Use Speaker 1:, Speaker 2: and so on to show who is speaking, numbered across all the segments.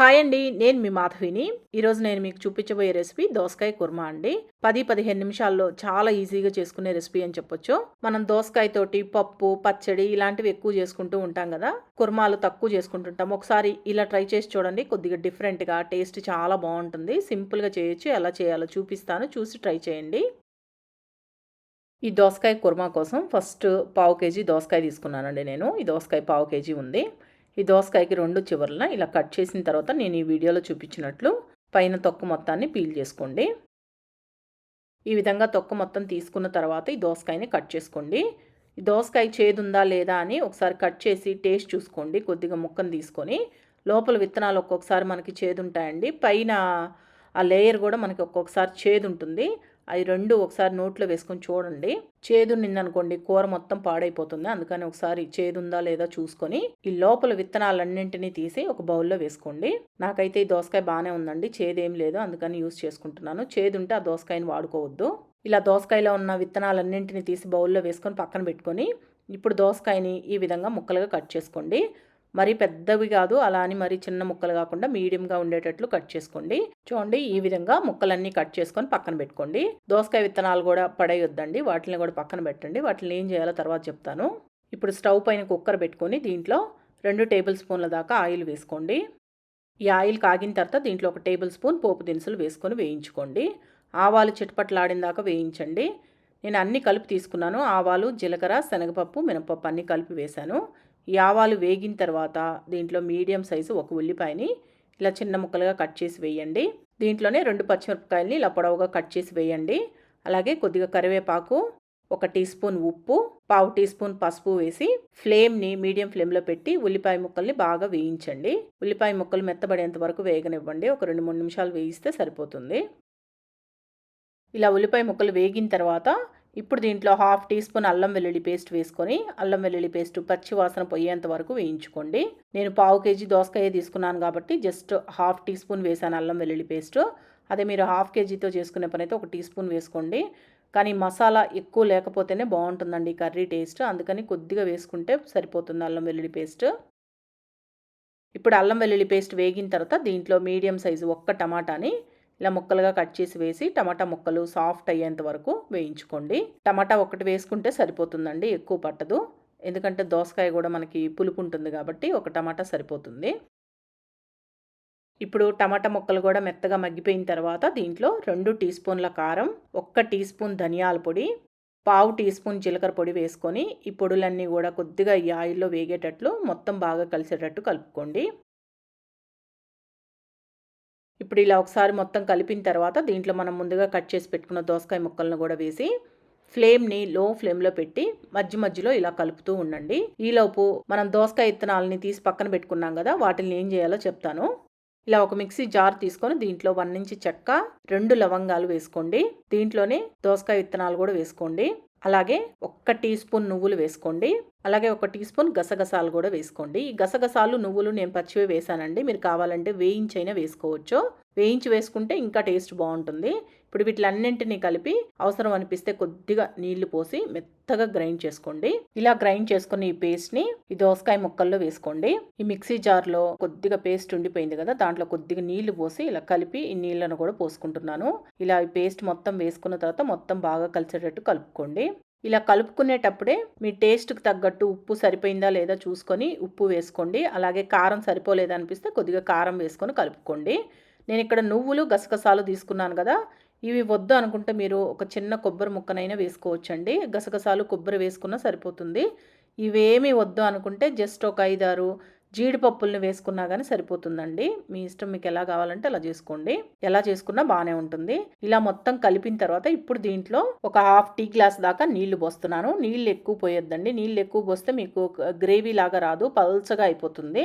Speaker 1: Hi అండి నేను మీ మాధవిని. ఈరోజు నేను మీకు చూపించబోయే రెసిపీ దోసకాయ కుర్మా అండి. పది పదిహేను నిమిషాల్లో చాలా ఈజీగా చేసుకునే రెసిపీ అని చెప్పొచ్చు. మనం దోసకాయతోటి పప్పు పచ్చడి ఇలాంటివి ఎక్కువ చేసుకుంటూ ఉంటాం కదా. కుర్మాలు తక్కువ చేసుకుంటుంటాం. ఒకసారి ఇలా ట్రై చేసి చూడండి కొద్దిగా డిఫరెంట్గా టేస్ట్ చాలా బాగుంటుంది. సింపుల్గా చేయొచ్చు ఎలా చేయాలో చూపిస్తాను. చూసి ట్రై చేయండి. ఈ దోసకాయ కుర్మా కోసం ఫస్ట్ పావు కేజీ దోసకాయ తీసుకున్నానండి నేను. ఈ దోసకాయ పావు కేజీ ఉంది. ఈ దోసకాయకి రెండు చివర్ల ఇలా కట్ చేసిన తర్వాత నేను ఈ వీడియోలో చూపించినట్లు పైన తొక్క మొత్తాన్ని పీల్ చేసుకోండి. ఈ విధంగా తొక్క మొత్తం తీసుకున్న తర్వాత ఈ దోసకాయని కట్ చేసుకోండి. ఈ దోసకాయ చేదుందా లేదా అని ఒకసారి కట్ చేసి టేస్ట్ చూసుకోండి. కొద్దిగా ముక్కను తీసుకొని లోపల విత్తనాలు ఒక్కొక్కసారి మనకి చేదుంటాయండి. పైన ఆ లేయర్ కూడా మనకి ఒక్కొక్కసారి చేదు ఉంటుంది అవి రెండు ఒకసారి నోట్లో వేసుకొని చూడండి. చేదు నిందనుకోండి కూర మొత్తం పాడైపోతుంది. అందుకని ఒకసారి చేదు ఉందా లేదా చూసుకొని ఈ లోపల విత్తనాలన్నింటినీ తీసి ఒక బౌల్లో వేసుకోండి. నాకైతే ఈ దోసకాయ బాగానే ఉందండి చేదేం లేదు అందుకని యూస్ చేసుకుంటున్నాను. చేదుంటే ఆ దోసకాయని వాడుకోవద్దు. ఇలా దోసకాయలో ఉన్న విత్తనాలన్నింటినీ తీసి బౌల్లో వేసుకొని పక్కన పెట్టుకొని ఇప్పుడు దోసకాయని ఈ విధంగా ముక్కలుగా కట్ చేసుకోండి. మరి పెద్దవి కాదు అలా అని మరీ చిన్న ముక్కలు కాకుండా మీడియంగా ఉండేటట్లు కట్ చేసుకోండి. చూడండి ఈ విధంగా ముక్కలన్నీ కట్ చేసుకొని పక్కన పెట్టుకోండి. దోసకాయ విత్తనాలు కూడా పడేయొద్దండి వాటిని కూడా పక్కన పెట్టండి. వాటిని ఏం చేయాలో తర్వాత చెప్తాను. ఇప్పుడు స్టవ్ పైన కుక్కర్ పెట్టుకొని దీంట్లో రెండు టేబుల్ స్పూన్ల దాకా ఆయిల్ వేసుకోండి. ఈ ఆయిల్ కాగిన తర్వాత దీంట్లో ఒక టేబుల్ స్పూన్ పోపు దినుసులు వేసుకొని వేయించుకోండి. ఆవాలు చిటపట్లాడిన దాకా వేయించండి. నేను అన్ని కలిపి తీసుకున్నాను. ఆవాలు జీలకర్ర శనగపప్పు మినపప్పు అన్నీ కలిపి వేశాను. ఈ ఆవాలు వేగిన తర్వాత దీంట్లో మీడియం సైజు ఒక ఉల్లిపాయని ఇలా చిన్న ముక్కలుగా కట్ చేసి వేయండి. దీంట్లోనే రెండు పచ్చిమిరపకాయలని ఇలా పొడవుగా కట్ చేసి వేయండి. అలాగే కొద్దిగా కరివేపాకు ఒక టీ స్పూన్ ఉప్పు పావు టీ స్పూన్ పసుపు వేసి ఫ్లేమ్ని మీడియం ఫ్లేమ్లో పెట్టి ఉల్లిపాయ ముక్కల్ని బాగా వేయించండి. ఉల్లిపాయ ముక్కలు మెత్తబడేంత వరకు వేగనివ్వండి. ఒక రెండు మూడు నిమిషాలు వేయిస్తే సరిపోతుంది. ఇలా ఉల్లిపాయ ముక్కలు వేగిన తర్వాత ఇప్పుడు దీంట్లో హాఫ్ టీ స్పూన్ అల్లం వెల్లుల్లి పేస్ట్ వేసుకొని అల్లం వెల్లుల్లి పేస్ట్ పచ్చి వాసన పోయేంత వరకు వేయించుకోండి. నేను పావు కేజీ దోసకాయ తీసుకున్నాను కాబట్టి జస్ట్ హాఫ్ టీ స్పూన్ వేసాను అల్లం వెల్లుల్లి పేస్ట్. అదే మీరు హాఫ్ కేజీతో చేసుకునే పని అయితే ఒక టీ స్పూన్ వేసుకోండి. కానీ మసాలా ఎక్కువ లేకపోతేనే బాగుంటుందండి కర్రీ టేస్ట్. అందుకని కొద్దిగా వేసుకుంటే సరిపోతుంది అల్లం వెల్లుల్లి పేస్ట్. ఇప్పుడు అల్లం వెల్లుల్లి పేస్ట్ వేగిన తర్వాత దీంట్లో మీడియం సైజు ఒక్క టమాటాని ఇలా ముక్కలుగా కట్ చేసి వేసి టమాటా ముక్కలు సాఫ్ట్ అయ్యేంత వరకు వేయించుకోండి. టమాటా ఒకటి వేసుకుంటే సరిపోతుందండి ఎక్కువ పట్టదు. ఎందుకంటే దోసకాయ కూడా మనకి పులుపు ఉంటుంది కాబట్టి ఒక టమాటా సరిపోతుంది. ఇప్పుడు టమాటా ముక్కలు కూడా మెత్తగా మగ్గిపోయిన తర్వాత దీంట్లో రెండు టీ స్పూన్ల కారం ఒక్క టీ స్పూన్ ధనియాల పొడి పావు టీ స్పూన్ జీలకర్ర పొడి వేసుకొని ఈ పొడులన్నీ కూడా కొద్దిగా ఈ ఆయిల్లో వేగేటట్లు మొత్తం బాగా కలిసేటట్టు కలుపుకోండి. ఇప్పుడు ఇలా ఒకసారి మొత్తం కలిపిన తర్వాత దీంట్లో మనం ముందుగా కట్ చేసి పెట్టుకున్న దోసకాయ ముక్కలను కూడా వేసి ఫ్లేమ్ని లో ఫ్లేమ్లో పెట్టి మధ్య మధ్యలో ఇలా కలుపుతూ ఉండండి. ఈలోపు మనం దోసకాయ ఇత్తనాలని తీసి పక్కన పెట్టుకున్నాం కదా వాటిని ఏం చేయాలో చెప్తాను. ఇలా ఒక మిక్సీ జార్ తీసుకొని దీంట్లో వన్ ఇంచి చెక్క రెండు లవంగాలు వేసుకోండి. దీంట్లోనే దోసకాయ విత్తనాలు కూడా వేసుకోండి. అలాగే ఒక్క టీ స్పూన్ నువ్వులు వేసుకోండి. అలాగే ఒక టీ స్పూన్ గసగసాలు కూడా వేసుకోండి. ఈ గసగసాలు నువ్వులు నేను పచ్చివే వేసానండి మీరు కావాలంటే వేయించైనా వేసుకోవచ్చు. వేయించి వేసుకుంటే ఇంకా టేస్ట్ బాగుంటుంది. ఇప్పుడు వీటిలన్నింటినీ కలిపి అవసరం అనిపిస్తే కొద్దిగా నీళ్ళు పోసి మెత్తగా గ్రైండ్ చేసుకోండి. ఇలా గ్రైండ్ చేసుకున్న ఈ పేస్ట్ని ఈ దోసకాయ ముక్కల్లో వేసుకోండి. ఈ మిక్సీ జార్లో కొద్దిగా పేస్ట్ ఉండిపోయింది కదా దాంట్లో కొద్దిగా నీళ్ళు పోసి ఇలా కలిపి ఈ నీళ్ళను కూడా పోసుకుంటున్నాను. ఇలా ఈ పేస్ట్ మొత్తం వేసుకున్న తర్వాత మొత్తం బాగా కలిసేటట్టు కలుపుకోండి. ఇలా కలుపుకునేటప్పుడే మీ టేస్ట్కి తగ్గట్టు ఉప్పు సరిపోయిందా లేదా చూసుకొని ఉప్పు వేసుకోండి. అలాగే కారం సరిపోలేదా అనిపిస్తే కొద్దిగా కారం వేసుకొని కలుపుకోండి. నేను ఇక్కడ నువ్వులు గసగసాలు తీసుకున్నాను కదా ఇవి వద్దు అనుకుంటే మీరు ఒక చిన్న కొబ్బరి ముక్కనైనా వేసుకోవచ్చండి. గసగసాలు కొబ్బరి వేసుకున్నా సరిపోతుంది. ఇవేమీ వద్దు అనుకుంటే జస్ట్ ఒక ఐదారు జీడిపప్పుల్ని వేసుకున్నా కానీ సరిపోతుందండి. మీ ఇష్టం మీకు ఎలా కావాలంటే అలా చేసుకోండి. ఎలా చేసుకున్నా బాగానే ఉంటుంది. ఇలా మొత్తం కలిపిన తర్వాత ఇప్పుడు దీంట్లో ఒక హాఫ్ టీ గ్లాస్ దాకా నీళ్ళు పోస్తున్నాను. నీళ్ళు ఎక్కువ పోయొద్దండి. నీళ్ళు ఎక్కువ పోస్తే మీకు గ్రేవీ లాగా రాదు. పల్చగా అయిపోతుంది.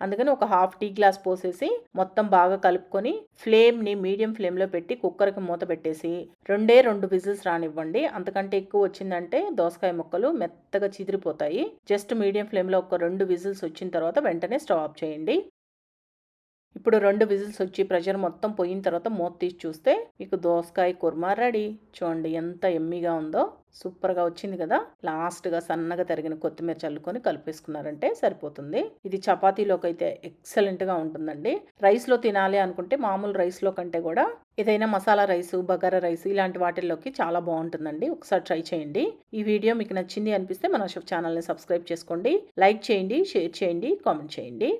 Speaker 1: అందుకని ఒక హాఫ్ టీ గ్లాస్ పోసేసి మొత్తం బాగా కలుపుకొని ఫ్లేమ్ని మీడియం ఫ్లేమ్లో పెట్టి కుక్కర్కి మూత పెట్టేసి రెండే రెండు విజిల్స్ రానివ్వండి. అంతకంటే ఎక్కువ వచ్చిందంటే దోసకాయ ముక్కలు మెత్తగా చిదిరిపోతాయి. జస్ట్ మీడియం ఫ్లేమ్లో ఒక రెండు విజిల్స్ వచ్చిన తర్వాత వెంటనే స్టవ్ ఆఫ్ చేయండి. ఇప్పుడు రెండు విజిల్స్ వచ్చి ప్రెషర్ మొత్తం పోయిన తర్వాత మూత తీసి చూస్తే మీకు దోసకాయ కుర్మా రెడీ. చూడండి ఎంత ఎమ్మిగా ఉందో. సూపర్గా వచ్చింది కదా! లాస్ట్గా సన్నగా తరిగిన కొత్తిమీర చల్లుకొని కలిపేసుకున్నారంటే సరిపోతుంది. ఇది చపాతీలోకి అయితే ఎక్సలెంట్గా ఉంటుందండి. రైస్లో తినాలి అనుకుంటే మామూలు రైస్లో కంటే కూడా ఏదైనా మసాలా రైస్ బగారా రైస్ ఇలాంటి వాటిల్లోకి చాలా బాగుంటుందండి. ఒకసారి ట్రై చేయండి. ఈ వీడియో మీకు నచ్చింది అనిపిస్తే మన షెఫ్ ఛానల్ని సబ్స్క్రైబ్ చేసుకోండి. లైక్ చేయండి షేర్ చేయండి కామెంట్ చేయండి.